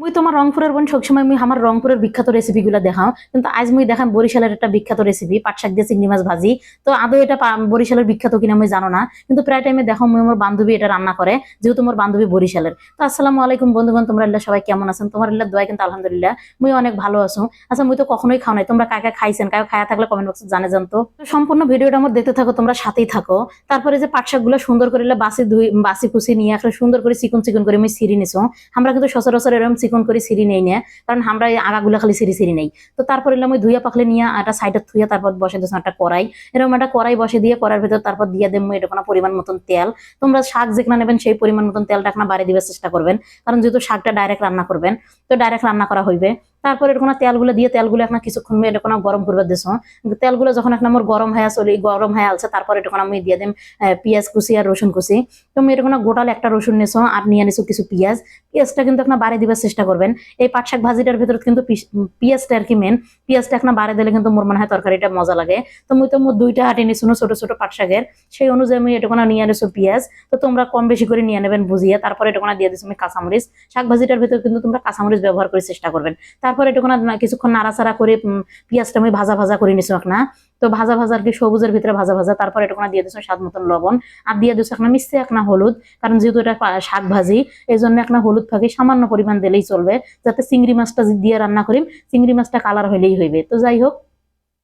মুই তোমার রংপুরের বোন, সবসময় মুই আমার রংপুরের বিখ্যাত রেসিপিগুলো দেখাও। কিন্তু আজ মুই দেখাম বরিশালের একটা বিখ্যাত রেসিপি পাট শাক দিয়ে চিংড়ি মাছ ভাজি। তো আদৌ এটা বরিশালের বিখ্যাত কিনা আমি জানো না। কিন্তু প্রায় টাইমে দেখো মুই আমার বান্ধবী এটা রান্না করে, যেহেতু মোর বান্ধবী বরিশালের। তো আসসালামু আলাইকুম বন্ধুগণ, তোমরা এল্লা সবাই কেমন আছেন? তোমার এল্লা দোয়া কিন্তু আলহামদুলিল্লাহ, মুই অনেক ভালো আছো। আচ্ছা মুই তো কখনোই খাও নাই। তোমরা কাকা খাইছেন, কাকা খায়া থাকলে কমেন্ট বক্সে জানে জানতো। তো সম্পূর্ণ ভিডিওটা আমার দেখতে থাকো, তোমরা সাথেই থাকো। তারপরে যে পাট শাকগুলো সুন্দর করে বাসি ধুই বাসি কুচি নিয়ে একটা সুন্দর করে চিকন চিকন করে আমি সিঁড়ি নিছো। আমরা কিন্তু সচরাচর এরকম চিকন করে সিঁড়ি নেই না, কারণ আমরা এই আগাগুলো খালি সিঁড়ি সিঁড়ি নেই। তো তারপর এলাম ওই ধুইয়া পাখলে নিয়ে একটা সাইডে ধুইয়া তারপর বসে দিয়েছিলাম একটা কড়াই। এরকম একটা কড়াই বসে দিয়ে কড়ার ভিতর তারপর দিয়ে দেবো এটা কোনো পরিমাণ মতন তেল। তোমরা শাক যেখানে নেবেন সেই পরিমাণ মতন তেলটা এখন বাড়ি দিবার চেষ্টা করবেন। কারণ যেহেতু শাকটা ডাইরেক্ট রান্না করবেন, তো ডাইরেক্ট রান্না করা হইবে। তারপর এরকম তেলগুলো দিয়ে তেলগুলো এখন কিছুক্ষণ এটা কোনো গরম করবে দিস তেলগুলো যখন এখন আমার গরম হয়ে চলি গরম হয়ে আছে তারপর এটা কোনো আমি দিয়ে দিম পেঁয়াজ কুচি আর রসুন কুচি। তো আমি এটা কোনো গোটাল একটা রসুন নিছো আর নিয়ে নিছো কিছু পেঁয়াজ। পেঁয়াজটা কিন্তু এখন বাড়ি দিবার চেষ্টা করবেন। এই পাট শাক ভাজিটার ভিতরে কিন্তু পেঁয়াজটা আর কি মেন পেঁয়াজটা এখন বাড়ি দিলে কিন্তু মোর মনে হয় তরকারিটা মজা লাগে। তো মুই তো মোর দুইটা হাটে নিছো ছোট ছোট পাট শাকের। সেই অনুযায়ী আমি এটা কোনো নিয়ে নিছো পেঁয়াজ। তো তোমরা কম বেশি করে নিয়ে নেবেন বুঝিয়ে তারপরে এটা কোনো দিয়ে দিছো আমি কাঁচামরিচ। শাক ভাজিটার ভিতরে কিন্তু তোমরা কাঁচামরিচ ব্যবহার করে চেষ্টা করবেন। তারপরে এটা কোনো কিছুক্ষণ নাড়াচাড়া করে পেঁয়াজটা আমি ভাজা ভাজা করে নিছো এখন তো ভাজা ভাজা আর কি সবুজের ভিতরে ভাজা ভাজা, তারপর এটা দিয়ে দিচ্ছে স্বাদ মতন লবণ। আর দিয়ে দিছো একটা মিশছে একটা হলুদ, কারণ যেহেতু এটা শাক ভাজি এই জন্য একটা হলুদ ফাঁকি সামান্য পরিমাণ দিলেই চলবে, যাতে চিংড়ি মাছটা দিয়ে রান্না করি চিংড়ি মাছটা কালার হইলেই হইবে। তো যাই হোক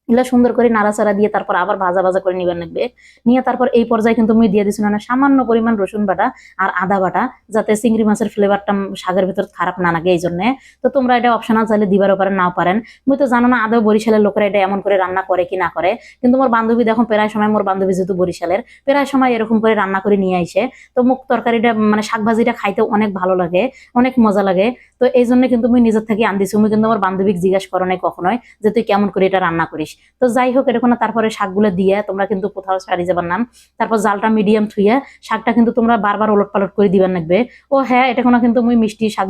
এগুলা সুন্দর করে নাড়াচাড়া দিয়ে তারপর আবার ভাজা ভাজা করে নিবেন লাগবে। নিয়ে তারপর এই পর্যায়ে কিন্তু আমি দিয়ে দিচ্ছি না সামান্য পরিমাণ রসুন বাটা আর আদা বাটা, যাতে চিংড়ি মাছের ফ্লেভারটা শাকের ভিতর খারাপ না লাগে এই জন্য তো তোমরা এটা অপশনাল চাইলে দিবারও পারেন নাও পারেন। মুই তো জানো না, আদৌ বরিশালের লোকেরা এটা এমন করে রান্না করে কি না করে। কিন্তু মোর বান্ধবী দেখো, প্রায় সময় মোর বান্ধবী যেহেতু বরিশালের, প্রায় সময় এরকম করে রান্না করে নিয়ে আইসে। তো মুখ তরকারিটা মানে শাক ভাজিটা খাইতে অনেক ভালো লাগে, অনেক মজা লাগে। তো এই জন্য কিন্তু মুই নিজের থেকে আন দিছি। মুই কিন্তু আমার বান্ধবীকে জিজ্ঞাসা করো নাই কখনোই যে তুই কেমন করে এটা রান্না করিস। তো যাই হোক এরকম তারপরে শাকগুলো দিয়ে তোমরা কিন্তু কোথাও সারি যাবার নাম। তারপর জালটা মিডিয়াম থুইয়া শাকটা কিন্তু তোমরা বারবার ওলট পালট করে দিবেন লাগবে। ও হ্যাঁ এটা কোনো কিন্তু মুই মিষ্টি শাক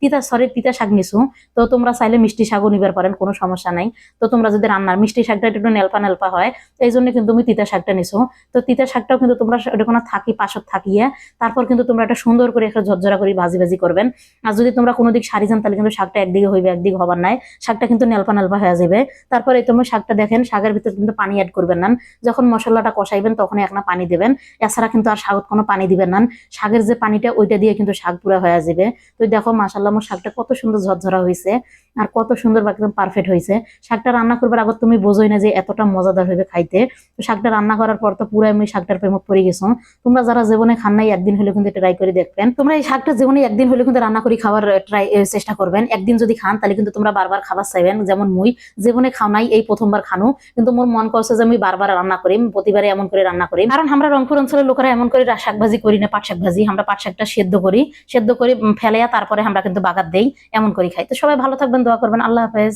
তিতা সরি তিতা শাক নিছু তো তোমরা চাইলে মিষ্টি শাকও নিবার পারেন, কোনো সমস্যা নাই। তো তোমরা যদি রান্নার মিষ্টি শাকটা একটু নেলপা নেলপা হয়, এই জন্য কিন্তু আমি তিতা শাকটা নিছু তো তিতা শাকটাও কিন্তু তোমরা এটা কোনো থাকি, পাশত থাকিয়ে, তারপর কিন্তু তোমরা একটা সুন্দর করে একটা ঝরঝরা করে ভাজি ভাজি করবেন। আর যদি তোমরা কোনো দিক সারি যান, তাহলে কিন্তু শাকটা একদিকে হইবে, একদিকে হবার নাই। শাকটা কিন্তু নেলপা নেলপা হয়ে যাবে। তারপরে তোমরা শাকটা দেখেন, শাকের ভিতরে কিন্তু পানি অ্যাড করবেন না। যখন মশলাটা কষাইবেন তখন একটা পানি দেবেন। এছাড়া কিন্তু আর শাকত কোনো পানি দিবেন না। শাকের যে পানিটা, ওইটা দিয়ে কিন্তু শাক পুরা হয়ে যাবে। তো দেখো মাসাল্লাহ আমার শাকটা কত সুন্দর ঝরঝরা হয়েছে আর কত সুন্দর বা একদম পারফেক্ট হয়েছে শাকটা রান্না করবার আগত তুমি বোঝোই না যে এতটা মজাদার হবে খাইতে। তো শাকটা রান্না করার পর তো পুরো আমি শাকটার প্রেমত পড়ে গেছো। তোমরা যারা জীবনে খান নাই, একদিন হলে কিন্তু ট্রাই করে দেখবেন। তোমরা এই শাকটা জীবনে একদিন হলে কিন্তু রান্না করে খাবার ট্রাই চেষ্টা করবেন। একদিন যদি খান, তাহলে কিন্তু তোমরা বারবার খাবার চাইবেন। যেমন মুই, জীবনে খাও নাই, এই প্রথমবার খানো, কিন্তু মোর মন করছে যে আমি বারবার রান্না করি প্রতিবারে এমন করে রান্না করি কারণ আমরা রংপুর অঞ্চলের লোকেরা এমন করে শাক ভাজি করি না, পাট শাক ভাজি আমরা পাট শাকটা সেদ্ধ করি, সেদ্ধ করে ফেলে তারপরে আমরা কিন্তু বাগাত দেই, এমন করি খাই। তো সবাই ভালো থাকবেন, দোয়া করবেন। আল্লাহ হাফেজ।